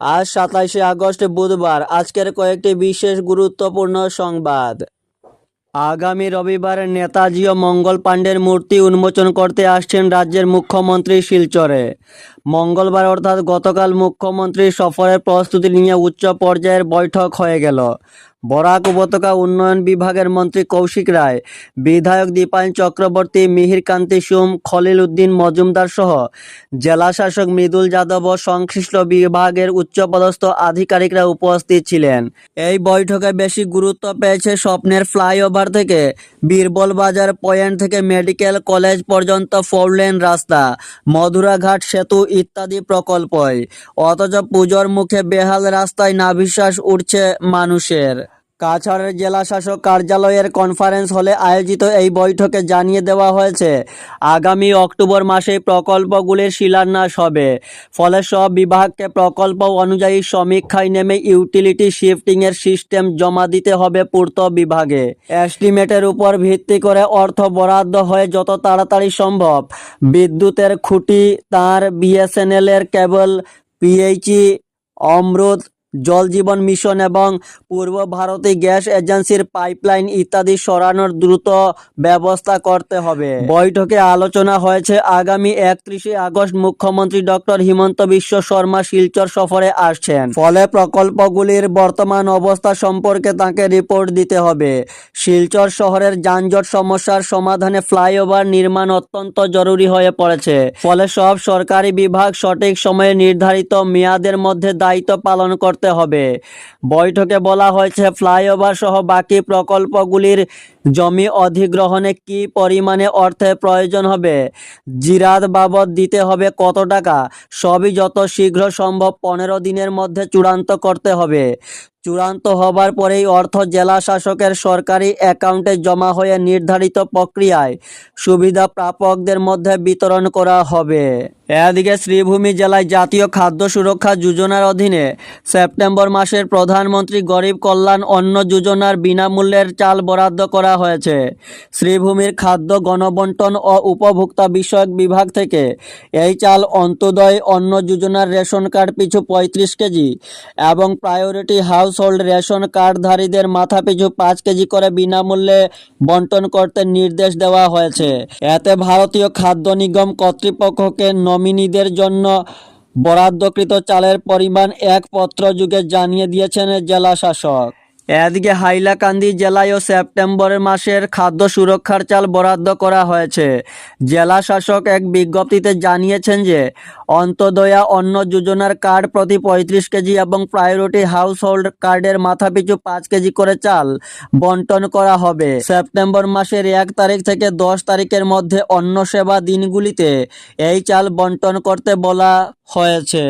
আজ সাতাইশে আগস্ট বুধবার, আজকের কয়েকটি বিশেষ গুরুত্বপূর্ণ সংবাদ। আগামী রবিবার নেতাজি ও মঙ্গল পাণ্ডের মূর্তি উন্মোচন করতে আসছেন রাজ্যের মুখ্যমন্ত্রী শিলচরে। মঙ্গলবার অর্থাৎ গতকাল মুখ্যমন্ত্রী সফরের প্রস্তুতি নিয়ে উচ্চ পর্যায়ের বৈঠক হয়ে গেল। বরাক উপত্যকা উন্নয়ন বিভাগের মন্ত্রী কৌশিক রায়, বিধায়ক দীপায়ন চক্রবর্তী মিহির কান্তি সুম, খলিল উদ্দিন মজুমদার সহ জেলা শাসক মৃদুল যাদব ও সংশ্লিষ্ট বিভাগের উচ্চপদস্থ আধিকারিকরা উপস্থিত ছিলেন। এই বৈঠকে বেশি গুরুত্ব পেয়েছে স্বপ্নের ফ্লাইওভার থেকে বীরবল বাজার পয়েন্ট থেকে মেডিকেল কলেজ পর্যন্ত ফোরলেন রাস্তা, মধুরাঘাট সেতু ইত্যাদি প্রকল্পই। অথচ পুজোর মুখে বেহাল রাস্তায় নাভিশ্বাস উঠছে মানুষের। কাছাড়ের জেলা শাসক কার্যালয়ের কনফারেন্স হলে আয়োজিত এই বৈঠকে জানিয়ে দেওয়া হয়েছে, আগামী অক্টোবর মাসে প্রকল্পগুলির শিলান্যাস হবে। ফলে সব বিভাগকে প্রকল্প অনুযায়ী সমীক্ষায় নেমে ইউটিলিটি শিফটিংয়ের সিস্টেম জমা দিতে হবে পূর্ত বিভাগে। এস্টিমেটের উপর ভিত্তি করে অর্থ বরাদ্দ হয়ে যত তাড়াতাড়ি সম্ভব। বিদ্যুতের খুঁটি, তার বিএসএনএল এর কেবল, পিএইচই অমৃত জল জীবন মিশন এবং পূর্ব ভারতী গ্যাস এজেন্সির পাইপলাইন ইত্যাদি সরানোর দ্রুত ব্যবস্থা করতে হবে। বৈঠকে আলোচনা হয়েছে, আগামী একত্রিশে আগস্ট মুখ্যমন্ত্রী ডক্টর হিমন্ত বিশ্ব শর্মা শিলচর সফরে আসছেন। ফলে প্রকল্পগুলির বর্তমান অবস্থা সম্পর্কে তাকে রিপোর্ট দিতে হবে। শিলচর শহরের যানজট সমস্যার সমাধানে ফ্লাইওভার নির্মাণ অত্যন্ত জরুরি হয়ে পড়েছে। ফলে সব সরকারি বিভাগ সঠিক সময়ে নির্ধারিত মেয়াদের মধ্যে দায়িত্ব পালন করতে হবে। বৈঠকে বলা হয়েছে ফ্লাইওভার সহ বাকি প্রকল্পগুলির জমি অধিগ্রহণে কি পরিমাণে অর্থের প্রয়োজন হবে? জিরাত বাবদ দিতে হবে কত টাকা? সবই যত শীঘ্র সম্ভব পনেরো দিনের মধ্যে চূড়ান্ত করতে হবে। চূড়ান্ত হবার পরেই অর্থ জেলা শাসকের সরকারি অ্যাকাউন্টে জমা হয়ে নির্ধারিত প্রক্রিয়ায় সুবিধা প্রাপকদের মধ্যে বিতরণ করা হবে। এদিকে শ্রীভূমি জেলায় জাতীয় খাদ্য সুরক্ষা যোজনার অধীনে সেপ্টেম্বর মাসের প্রধানমন্ত্রী গরিব কল্যাণ অন্ন যোজনার বিনামূল্যের চাল বরাদ্দ করা হয়েছে। শ্রীভূমির খাদ্য গণবন্টন ও উপভোক্তা বিষয়ক বিভাগ থেকে এই চাল অন্তোদয় অন্ন যোজনার রেশন কার্ড পিছু পঁয়ত্রিশ কেজি এবং প্রায়োরিটি হাউসহোল্ড রেশন কার্ডধারীদের মাথা পিছু পাঁচ কেজি করে বিনামূল্যে বন্টন করতে নির্দেশ দেওয়া হয়েছে। এতে ভারতীয় খাদ্য নিগম কর্তৃপক্ষকে নমিনিদের জন্য বরাদ্দকৃত চালের পরিমাণ এক পত্র যুগে জানিয়ে দিয়েছেন জেলা শাসক। এদিকে হাইলাকান্দি জেলায়ও সেপ্টেম্বর মাসের খাদ্য সুরক্ষার চাল বরাদ্দ করা হয়েছে। জেলা শাসক এক বিজ্ঞপ্তিতে জানিয়েছেন যে, অন্তদয়া অন্ন যোজনার কার্ড প্রতি পঁয়ত্রিশ কেজি এবং প্রায়োরিটি হাউস হোল্ড কার্ডের মাথাপিছু পাঁচ কেজি করে চাল বন্টন করা হবে। সেপ্টেম্বর মাসের এক তারিখ থেকে দশ তারিখের মধ্যে অন্ন সেবা দিনগুলিতে এই চাল বন্টন করতে বলা হয়েছে।